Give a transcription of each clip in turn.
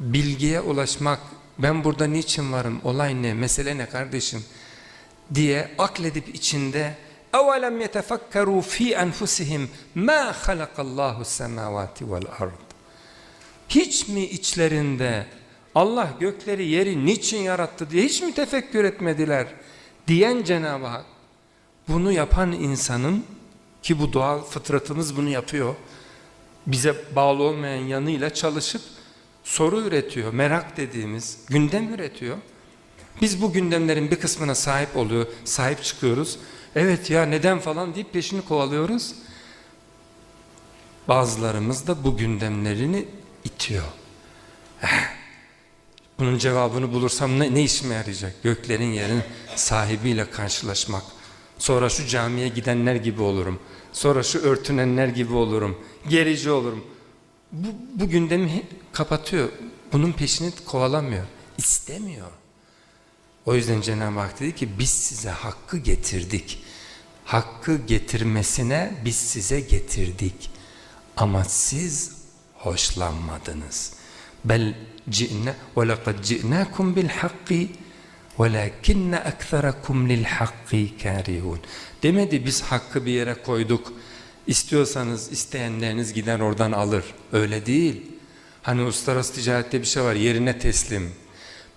bilgiye ulaşmak, ben burada niçin varım, olay ne, mesele ne kardeşim diye akledip içinde اَوَلَمْ يَتَفَكَّرُوا ف۪ي أَنْفُسِهِمْ مَا خَلَقَ اللّٰهُ السَّمَاوَاتِ وَالْأَرْضِ Hiç mi içlerinde Allah gökleri yeri niçin yarattı diye hiç mi tefekkür etmediler diyen Cenab-ı Hak bunu yapan insanın ki bu doğal fıtratımız bunu yapıyor bize bağlı olmayan yanıyla çalışıp soru üretiyor merak dediğimiz gündem üretiyor biz bu gündemlerin bir kısmına sahip oluyor sahip çıkıyoruz evet ya neden falan deyip peşini kovalıyoruz bazılarımız da bu gündemlerini itiyor bunun cevabını bulursam ne, ne işime yarayacak? Göklerin yerin sahibiyle karşılaşmak. Sonra şu camiye gidenler gibi olurum. Sonra şu örtünenler gibi olurum. Gerici olurum. Bu, bu gündemi kapatıyor. Bunun peşini kovalamıyor. İstemiyor. O yüzden Cenab-ı Hak dedi ki biz size hakkı getirdik. Hakkı getirmesine biz size getirdik. Ama siz hoşlanmadınız. Bel ci'ne ve lekad ci'nakum bil hakki velakinne ektherakum lil hakki. Demedi biz hakkı bir yere koyduk. İstiyorsanız isteyenleriniz gider oradan alır. Öyle değil. Hani uluslararası ticarette bir şey var yerine teslim.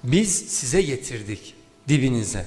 Biz size getirdik dibinize.